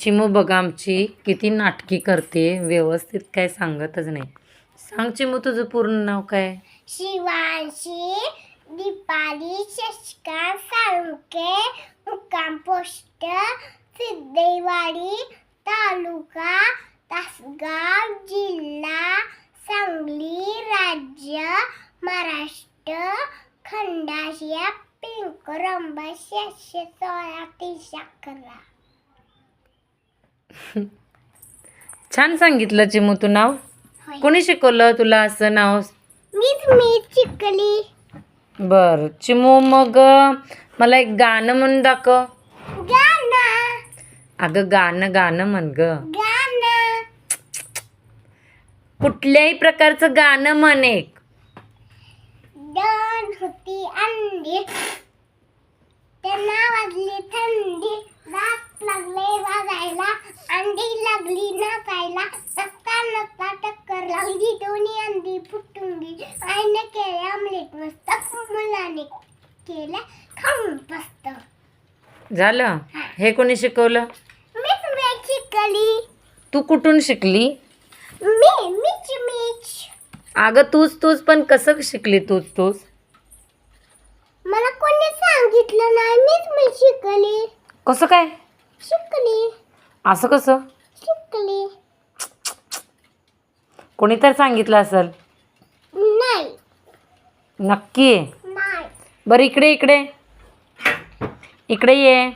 चिमू बघा आमची किती नाटकी करते व्यवस्थित काय सांगतच नाही. सांग चिमू तुझं पूर्ण नाव काय? शिवांशी दीपाली शशिकांत साळुके मुक्काम पोस्ट सिद्धेवाडी तालुका तासगाव जिल्हा सांगली राज्य महाराष्ट्र खंडाशिया पिंक रंबा शेषे सोळा तीस अकरा. छान सांगितलं चिमू तू नाव? कोणी शिकवलं तुला असं नाव? मीच मी चिकली बर चिमू मग मला एक गाणं म्हणून दाखव. गाणं. अगं गाणं गाणं म्हण ग. गाणं. कुठल्याही प्रकारचं गाणं म्हण एक. दोन होती अंडी. नसता नसता टक्कर लागली दोन्ही अंडी फुटून गेली. आईने केले आमलेट मस्त मुलाने केलं. खाऊन मस्त. झालं? हे. कोणी शिकवलं? मीच मी चिकली तू कुठून शिकली? मी मीच मीच. अगं तूच तूच पण कसं शिकली तूच तूच? मला कोणी सांगितलं नाही. मीच मी शिकली. कसं काय? शिकली. असं कसं? शिकली. कोणी तर सांगितलं असेल? नाही. नक्की. नाही. बरं इकडे इकडे. इकडे ये.